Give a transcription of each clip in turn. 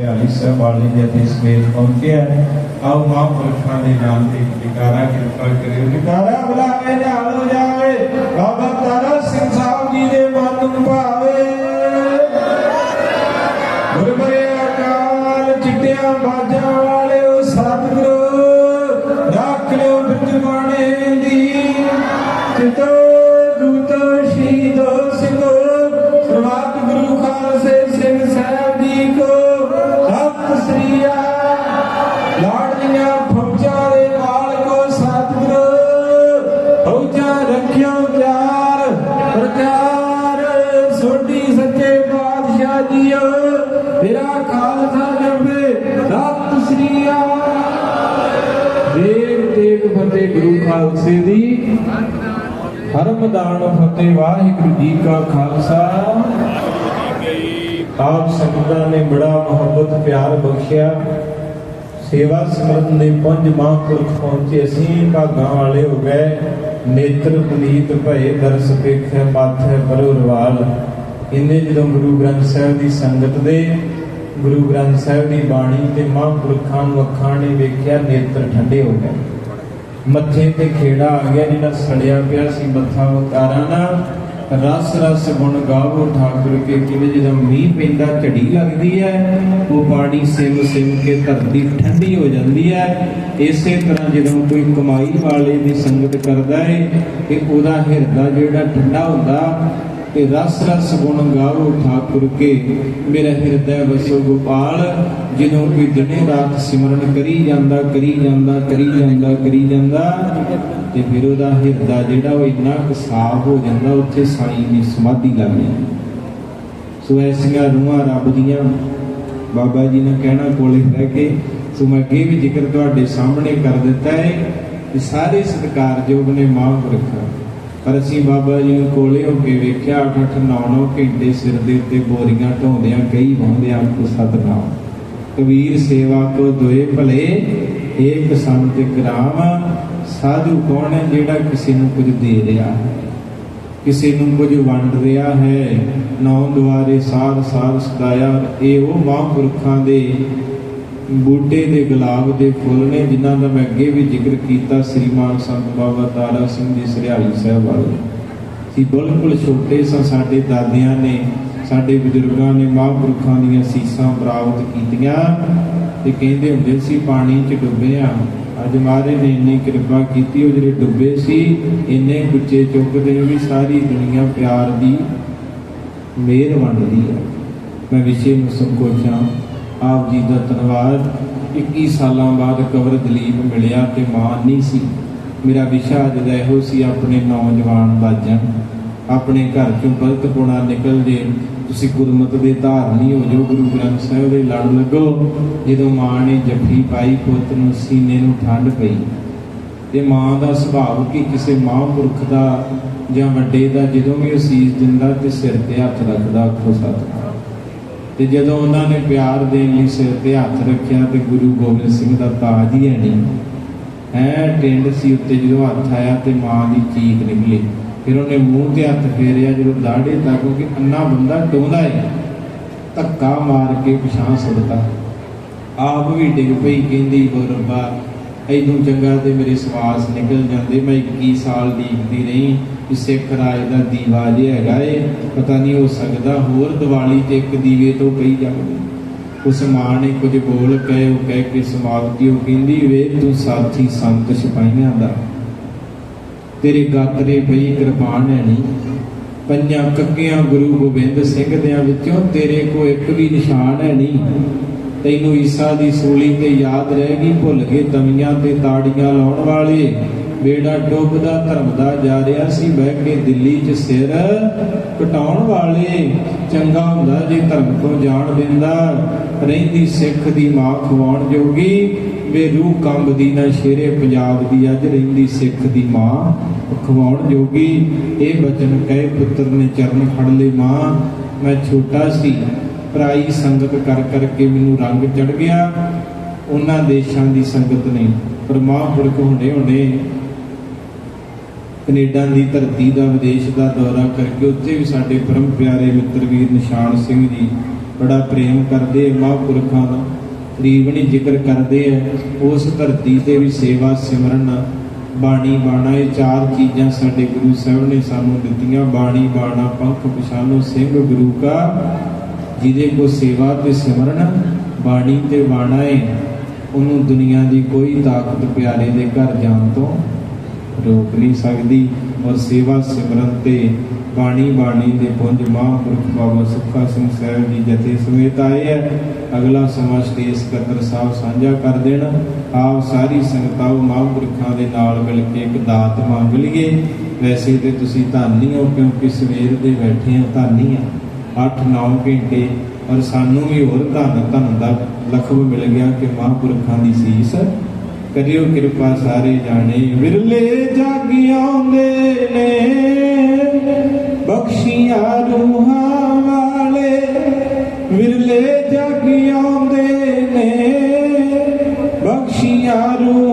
ਹਰਿਆਲੀ ਸਾਹਿਬ ਵਾਲੇ ਜਥੇ ਸਮੇਤ ਪਹੁੰਚਿਆ ਆਓ ਮਹਾਂਪੁਰਖਾਂ ਦੇ ਨਾਮ ਤੇ ਜਕਾਰਾ ਕਿਰਪਾ ਕਰਿਓ ਜਕਾਰਾ ਬੁਲਾਵੇ ਨਿਹਾਲ ਹੋ ਜਾਵੇ ਬਾਬਾ ਤਾਰਾ ਸਿੰਘ ਸਾਹਿਬ ਜੀ ਦੇ ਮਨ ਨੂੰ ਭਾਵੇ ਗੁਰਬਰੇ ਅਕਾਲ ਚਿੱਟਿਆਂ ਖਾਲਸੇ ਦੀ ਹਰਮਦਾਨ ਫਤਿਹ, ਵਾਹਿਗੁਰੂ ਜੀ ਕਾ ਖਾਲਸਾ। ਆਪ ਸੰਗਤਾਂ ਨੇ ਬੜਾ ਮੁਹੱਬਤ, ਪਿਆਰ ਬਖਸ਼ਿਆ। ਸੇਵਾ ਸਿਮਰਨ ਦੇ ਪੰਜ ਮਹਾਂਪੁਰਖ ਪਹੁੰਚੇ। ਅਸੀਂ ਭਾਗਾਂ ਵਾਲੇ ਹੋ ਗਏ। ਨੇਤਰ, ਪੁਨੀਤ, ਭਏ, ਦਰਸ ਵੇਖੇ ਮਾਥੇ, ਬਰੋ, ਰਵਾਲ। ਇੰਨੇ ਜਦੋਂ ਗੁਰੂ ਗ੍ਰੰਥ ਸਾਹਿਬ ਦੀ ਸੰਗਤ ਦੇ, ਗੁਰੂ ਗ੍ਰੰਥ ਸਾਹਿਬ ਦੀ ਬਾਣੀ ਤੇ ਮਹਾਂਪੁਰਖਾਂ ਨੂੰ ਅੱਖਾਂ ਨੇ ਵੇਖਿਆ, ਨੇਤਰ ਠੰਡੇ ਹੋ ਗਏ। ਮੱਥੇ ਤੇ ਖੇੜਾ ਆ ਗਿਆ ਜਿਹੜਾ ਸੜਿਆ ਪਿਆ ਸੀ ਮੱਥਾ ਉਤਾਰਾ ਨਾ ਰਸ ਰਸ, ਗੁਣ ਗਾਵੋ ਠਾਕੁਰ ਕੇ, ਕਿਵੇਂ ਜਦੋਂ ਮੀਂਹ ਪੈਂਦਾ, ਝੜੀ ਲੱਗਦੀ ਹੈ, ਉਹ ਪਾਣੀ ਸਿਮ ਸਿਮ ਕੇ ਧਰਤੀ ਠੰਡੀ ਹੋ ਜਾਂਦੀ ਹੈ। ਇਸੇ ਤਰ੍ਹਾਂ ਜਦੋਂ ਕੋਈ ਕਮਾਈ ਵਾਲੇ ਦੀ ਸੰਗਤ ਕਰਦਾ ਹੈ ਤੇ ਉਹਦਾ ਹਿਰਦਾ ਜਿਹੜਾ ਠੰਡਾ ਹੁੰਦਾ ਤੇ ਰਸ ਰਸ ਗੁਣ ਗਾਵੋ ਠਾਕੁਰ ਕੇ। ਮੇਰਾ ਹਿਰਦਾ ਵਸੋ ਗੋਪਾਲ ਜਦੋਂ ਕੋਈ ਦਿਨੇ ਰਾਤ ਸਿਮਰਨ ਕਰੀ ਜਾਂਦਾ ਕਰੀ ਜਾਂਦਾ ਕਰੀ ਜਾਂਦਾ ਕਰੀ ਜਾਂਦਾ, ਤੇ ਫਿਰ ਉਹਦਾ ਹਿਰਦਾ ਜਿਹੜਾ ਉਹ ਇੰਨਾ ਕੁ ਸਾਫ਼ ਹੋ ਜਾਂਦਾ, ਉੱਥੇ ਸਾਈਂ ਦੀ ਸਮਾਧੀ ਲੱਗ ਜਾਂਦੀ। ਸੋ ਐਸੀਆਂ ਰੂਹਾਂ ਰੱਬ ਦੀਆਂ। ਬਾਬਾ ਜੀ ਨੇ ਕਹਿਣਾ ਕੋਲੇ ਰਹਿ ਕੇ, ਸੋ ਮੈਂ ਅੱਗੇ ਵੀ ਜ਼ਿਕਰ ਤੁਹਾਡੇ ਸਾਹਮਣੇ ਕਰ ਦਿੱਤਾ ਹੈ ਕਿ ਸਾਰੇ ਸਤਿਕਾਰਯੋਗ ਨੇ ਮਾਫ਼ ਮਹਾਂਪੁਰਖ ਪਰ ਅਸੀਂ ਬਾਬਾ ਜੀ ਨੂੰ ਕੋਲੇ ਹੋ ਕੇ ਵੇਖਿਆ 8 8 9 9 ਘੰਟੇ ਸਿਰ ਦੇ ਉੱਤੇ ਬੋਰੀਆਂ ਢੋਂਦਿਆਂ ਕਈ ਵਾਉਂਦਿਆਂ ਕੋ ਸਤਨਾਮ ਕਬੀਰ ਸੇਵਾ ਕੋ ਦੋਏ ਭਲੇ, ਏਕ ਸੰਤ ਗ੍ਰਾਮ ਸਾਧੂ ਕੌਣ ਹੈ ਜਿਹੜਾ ਕਿਸੇ ਨੂੰ ਕੁਝ ਦੇ ਰਿਹਾ ਹੈ? ਕਿਸੇ ਨੂੰ ਕੁਝ ਵੰਡ ਰਿਹਾ ਹੈ ਨੌ ਦੁਆਰੇ ਸਾਧ ਸਾਧ ਸਦਾਇਆ, ਇਹ ਉਹ ਮਹਾਂਪੁਰਖਾਂ ਦੇ ਬੂਟੇ ਦੇ ਗੁਲਾਬ ਦੇ ਫੁੱਲ ਨੇ, ਜਿਨ੍ਹਾਂ ਦਾ ਮੈਂ ਅੱਗੇ ਵੀ ਜ਼ਿਕਰ ਕੀਤਾ ਸ੍ਰੀਮਾਨ ਸੰਤ ਬਾਬਾ ਤਾਰਾ ਸਿੰਘ ਜੀ ਸਰਿਆਲੀ ਸਾਹਿਬ ਵਾਲੇ। ਸੀ ਬਿਲਕੁਲ ਛੋਟੇ ਸਾਂ, ਸਾਡੇ ਦਾਦਿਆਂ ਨੇ, ਸਾਡੇ ਬਜ਼ੁਰਗਾਂ ਨੇ ਮਹਾਂਪੁਰਖਾਂ ਦੀਆਂ ਸੀਸਾਂ ਪ੍ਰਾਪਤ ਕੀਤੀਆਂ ਤੇ ਕਹਿੰਦੇ ਹੁੰਦੇ ਸੀ, ਪਾਣੀ 'ਚ ਡੁੱਬੇ ਆ। ਅੱਜ ਮਹਾਰਾਜ ਨੇ ਇੰਨੀ ਕਿਰਪਾ ਕੀਤੀ, ਉਹ ਜਿਹੜੇ ਡੁੱਬੇ ਸੀ, ਇੰਨੇ ਗੁੱਚੇ ਚੁੱਕਦੇ ਵੀ ਸਾਰੀ ਦੁਨੀਆ ਪਿਆਰ ਦੀ ਮਿਹਰ ਵੰਡਦੀ ਹੈ। ਮੈਂ ਵਿਸ਼ੇ ਨੂੰ ਸੰਕੋਚਾਂ ਆਪ ਜੀ ਦਾ ਧੰਨਵਾਦ। 21 ਸਾਲਾਂ ਬਾਅਦ ਕਵਰ ਦਲੀਪ ਮਿਲਿਆ ਤੇ ਮਾਂ ਨਹੀਂ ਸੀ। ਮੇਰਾ ਵਿਸ਼ਾ ਅੱਜ ਦਾ ਇਹੋ ਸੀ, ਆਪਣੇ ਨੌਜਵਾਨ ਬਾਜਣ ਆਪਣੇ ਘਰ ਚੋਂ ਗਲਤ ਪੁਣਾ ਨਿਕਲ ਜੇ ਤੁਸੀਂ ਗੁਰਮਤ ਦੇ ਧਾਰਨੀ ਹੋ ਜਾਓ ਗੁਰੂ ਗ੍ਰੰਥ ਸਾਹਿਬ ਦੇ ਲੜ ਲੱਗੋ। ਜਦੋਂ ਮਾਂ ਨੇ ਜੱਫੀ ਪਾਈ, ਪੁੱਤ ਨੂੰ ਸੀਨੇ ਨੂੰ ਠੰਡ ਪਈ। ਤੇ ਮਾਂ ਦਾ ਸੁਭਾਅ ਕਿ ਕਿਸੇ ਮਹਾਂਪੁਰਖ ਦਾ ਜਾਂ ਵੱਡੇ ਦਾ, ਜਦੋਂ ਵੀ ਅਸੀਸ ਦਿੰਦਾ ਤੇ ਸਿਰ ਤੇ ਹੱਥ ਰੱਖਦਾ, ਆਖੋ ਸਤਿਨਾਮ ਤੇ ਜਦੋਂ ਉਹਨਾਂ ਨੇ ਪਿਆਰ ਦੇਣ ਲਈ ਸਿਰ ਤੇ ਹੱਥ ਰੱਖਿਆ ਤੇ ਗੁਰੂ ਗੋਬਿੰਦ ਸਿੰਘ ਦਾ ਤਾਜ ਹੀ ਹੈ ਨਹੀਂ ਹੈ, ਟਿੰਡ ਸੀ ਉੱਤੇ ਜਦੋਂ ਹੱਥ ਆਇਆ ਤੇ ਮਾਂ ਦੀ ਚੀਕ ਨਿਕਲੀ। ਫਿਰ ਉਹਨੇ ਮੂੰਹ ਤੇ ਹੱਥ ਫੇਰਿਆ ਜਦੋਂ ਦਾੜੇ ਤੱਕ ਕਿ ਅੰਨਾ ਬੰਦਾ ਟੋਂਦਾ ਹੈ ਧੱਕਾ ਮਾਰ ਕੇ ਪਿਛਾਂ ਸੁੱਟਦਾ ਆਪ ਵੀ ਡਿੱਗ ਪਈ, ਕਹਿੰਦੀ ਹੋ ਰੱਬਾ ਐਦੋਂ ਚੰਗਾ ਤੇ ਮੇਰੇ ਸਵਾਸ ਨਿਕਲ ਜਾਂਦੇ, ਮੈਂ 21 ਸਾਲ ਡੀਕਦੀ ਰਹੀ। ਕਿ ਸਿੱਖ ਰਾਜ ਦਾ ਦੀਵਾ ਜੇ ਹੈਗਾ ਏ, ਪਤਾ ਨਹੀਂ ਹੋ ਸਕਦਾ ਹੋਰ ਦੀਵਾਲੀ ਤੇ ਇੱਕ ਦੀਵੇ ਤੋਂ ਕਈ ਜਾਵੇ। ਉਸ ਮਾਂ ਨੇ ਕੁਝ ਬੋਲ ਕੇ ਉਹ ਕਹਿ ਕੇ ਸਮਾਪਤੀ ਉਹ ਕਹਿੰਦੀ, ਵੇ ਤੂੰ ਸਾਥੀ ਸੰਤ ਸਿਪਾਹੀਆਂ ਦਾ। ਤੇਰੇ ਗਾਤਰੇ ਪਈ ਕਿਰਪਾਨ ਹੈ ਨਹੀਂ ਪੰਜਾਂ ਕੱਕਿਆਂ ਗੁਰੂ ਗੋਬਿੰਦ ਸਿੰਘ ਦਿਆਂ ਵਿੱਚੋਂ ਤੇਰੇ ਕੋ ਇੱਕ ਵੀ ਨਿਸ਼ਾਨ ਹੈ ਨਹੀਂ ਤੈਨੂੰ ਈਸਾ ਦੀ ਸੂਲੀ ਤੇ ਯਾਦ ਰਹੇਗੀ ਭੁੱਲ ਗਏ ਤਵੀਆਂ ਤੇ ਤਾੜੀਆਂ ਲਾਉਣ ਵਾਲੇ। ਬੇੜਾ ਡੁੱਬਦਾ ਧਰਮ ਦਾ ਜਾ ਰਿਹਾ ਸੀ, ਬਹਿ ਕੇ ਦਿੱਲੀ 'ਚ ਸਿਰ ਕਟਾਉਣ ਵਾਲੇ ਚੰਗਾ ਹੁੰਦਾ ਜੇ ਧਰਮ ਤੋਂ ਜਾਣ ਦਿੰਦਾ। ਰਹਿੰਦੀ ਸਿੱਖ ਦੀ ਮਾਂ ਖਵਾਉਣ ਜੋਗੀ, ਵੇ ਰੂਹ ਕੰਬਦੀ ਨਾ ਸ਼ੇਰੇ, ਪੰਜਾਬ ਦੀ ਅੱਜ ਰਹਿੰਦੀ ਸਿੱਖ ਦੀ ਮਾਂ ਖਵਾਉਣ ਜੋਗੀ। ਇਹ ਬਚਨ ਕਹੇ, ਪੁੱਤਰ ਨੇ ਚਰਨ ਫੜ ਲਏ ਮਾਂ, ਮੈਂ ਛੋਟਾ ਸੀ, ਪਰਾਈ ਸੰਗਤ ਕਰ ਕਰਕੇ ਮੈਨੂੰ ਰੰਗ ਚੜ ਗਿਆ। ਉਹਨਾਂ ਦੇਸ਼ਾਂ ਦੀ ਸੰਗਤ ਨੇ, ਪਰ ਮਹਾਂਪੁਰਖ ਹੁੰਦੇ ਹੁੰਦੇ ਕੈਨੇਡਾ ਦੀ ਧਰਤੀ ਦਾ, ਵਿਦੇਸ਼ ਦਾ ਦੌਰਾ ਕਰਕੇ ਉੱਥੇ ਵੀ ਸਾਡੇ ਪਰਮ ਪਿਆਰੇ ਮਿੱਤਰ ਵੀਰ ਨਿਸ਼ਾਨ ਸਿੰਘ ਜੀ ਬੜਾ ਪ੍ਰੇਮ ਕਰਦੇ ਮਹਾਂਪੁਰਖਾਂ ਦਾ। ਰੀਵਣੀ ਜ਼ਿਕਰ ਕਰਦੇ ਆ, ਉਸ ਧਰਤੀ ਤੇ ਵੀ ਸੇਵਾ ਸਿਮਰਨ ਬਾਣੀ ਬਾਣਾ, ਇਹ ਚਾਰ ਚੀਜ਼ਾਂ ਸਾਡੇ ਗੁਰੂ ਸਾਹਿਬ ਨੇ ਸਾਨੂੰ ਦਿੱਤੀਆਂ। ਬਾਣੀ ਬਾਣਾ, ਪੰਖ ਪਛਾਨੋ ਸਿੰਘ, ਗੁਰੂ ਕਾ, ਜਿਹਦੇ ਕੋ ਸੇਵਾ ਤੇ ਸਿਮਰਨ ਬਾਣੀ ਤੇ ਬਾਣਾ ਏ। ਉਹਨੂੰ ਦੁਨੀਆ ਦੀ ਕੋਈ ਤਾਕਤ ਪਿਆਰੇ ਦੇ ਘਰ ਜਾਣ ਤੋਂ ਰੋਕ ਨਹੀਂ ਸਕਦੀ ਔਰ ਸੇਵਾ ਸਿਮਰਨ ਤੇ ਬਾਣੀ ਬਾਣੀ ਦੇ ਪੁੰਜ ਮਹਾਂਪੁਰਖ ਬਾਬਾ ਸੁੱਖਾ ਸਿੰਘ ਸਾਹਿਬ ਜੀ ਜਥੇ ਸਮੇਤ ਆਏ ਹੈ। ਅਗਲਾ ਸਮਾਂ ਸਟੇਜ ਸਕੱਤਰ ਸਾਹਿਬ ਸਾਂਝਾ ਕਰ ਦੇਣਾ। ਆਪ ਸਾਰੀ ਸੰਗਤਾਂ ਮਹਾਂਪੁਰਖਾਂ ਦੇ ਨਾਲ ਮਿਲ ਕੇ ਇੱਕ ਦਾਤ ਮੰਗ ਲਈਏ। ਵੈਸੇ ਤੇ ਤੁਸੀਂ ਧਾਨੀ ਹੋ ਕਿਉਂਕਿ ਸਵੇਰ ਦੇ ਬੈਠੇ ਹੋ, ਧਾਨੀ ਆ 8-9 ਘੰਟੇ ਔਰ ਸਾਨੂੰ ਵੀ ਹੋਰ ਧੰਨ ਧੰਨ ਦਾ ਲਖਬ ਮਿਲ ਗਿਆ ਕਿ ਮਹਾਂਪੁਰਖਾਂ ਦੀ ਸੀਸ ਕਰਿਓ ਕਿਰਪਾ ਸਾਰੇ ਜਾਣੇ। ਵਿਰਲੇ ਜਾਗ ਆਉਂਦੇ ਨੇ, ਬਖਸ਼ੀਆਂ ਰੂਹਾਂ ਵਾਲੇ। ਵਿਰਲੇ ਜਾਗ ਆਉਂਦੇ ਨੇ, ਬਖਸ਼ੀਆਂ ਰੂਹਾਂ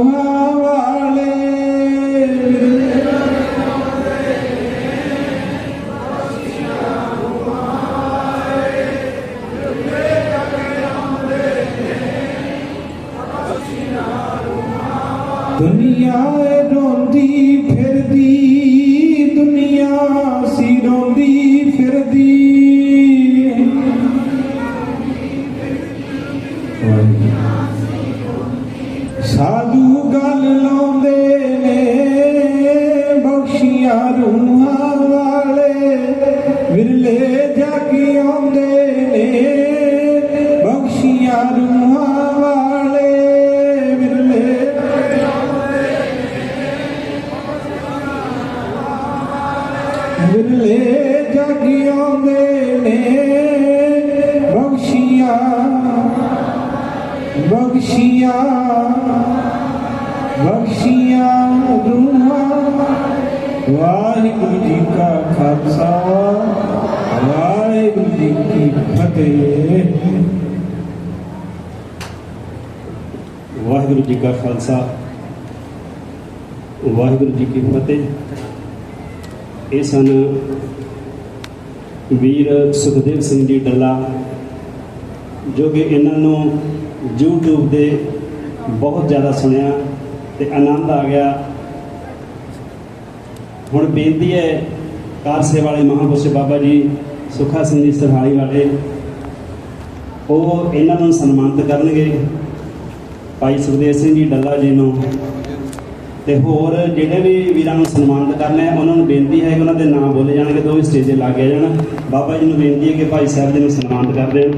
ਦੁਨੀਆ ਰੋਂਦੀ ਫਿਰਦੀ ਦੁਨੀਆ ਸੀ ਰੋਂਦੀ ਫਿਰਦੀ। ਸਾਧੂ ਗੱਲ ਲਾਉਂਦੇ ਨੇ ਬਖਸ਼ੀਆਂ ਰੂਹਾਂ ਵਿਰਲੇ ਜਗ ਆਉਂਦੇ ਨੇ ਬਖਸ਼ੀਆਂ ਬਖਸ਼ੀਆਂ ਬਖਸ਼ੀਆਂ ਰੂਹਾਂ ਵਾਹਿਗੁਰੂ ਜੀ ਕਾ ਖਾਲਸਾ ਵਾਹਿਗੁਰੂ ਜੀ ਕੀ ਫਤਿਹ ਵਾਹਿਗੁਰੂ ਜੀ ਕਾ ਖਾਲਸਾ ਵਾਹਿਗੁਰੂ ਜੀ ਕੀ ਫਤਿਹ ਇਹ ਸਨ ਵੀਰ ਸੁਖਦੇਵ ਸਿੰਘ ਜੀ ਡੱਲਾ, ਜੋ ਕਿ ਇਹਨਾਂ ਨੂੰ YouTube ਦੇ ਬਹੁਤ ਜ਼ਿਆਦਾ ਸੁਣਿਆ ਤੇ ਆਨੰਦ ਆ ਗਿਆ। ਹੁਣ ਬੇਨਤੀ ਹੈ, ਕਾਰ ਸੇਵਾ ਵਾਲੇ ਮਹਾਂਪੁਰਸ਼ ਬਾਬਾ ਜੀ, ਸੁਖਾ ਸਿੰਘ ਜੀ ਸਰਹਾਲੀ ਵਾਲੇ, ਉਹ ਇਹਨਾਂ ਨੂੰ ਸਨਮਾਨਿਤ ਕਰਨਗੇ। ਭਾਈ ਸੁਖਦੇਵ ਸਿੰਘ ਜੀ ਡੱਲਾ ਜੀ ਨੂੰ ਤੇ ਹੋਰ ਜਿਹੜੇ ਵੀ ਵੀਰਾਂ ਨੂੰ ਸਨਮਾਨਿਤ ਕਰਨਾ ਹੈ, ਉਹਨਾਂ ਨੂੰ ਬੇਨਤੀ ਹੈ ਕਿ ਉਹਨਾਂ ਦੇ ਨਾਮ ਬੋਲੇ ਜਾਣਗੇ ਤੇ ਉਹ ਵੀ ਸਟੇਜ ਤੇ ਲੱਗ ਜਾਣ। ਬਾਬਾ ਜੀ ਨੂੰ ਬੇਨਤੀ ਹੈ ਕਿ ਭਾਈ ਸਾਹਿਬ ਜੀ ਨੂੰ ਸਨਮਾਨਿਤ ਕਰ ਦੇਣ।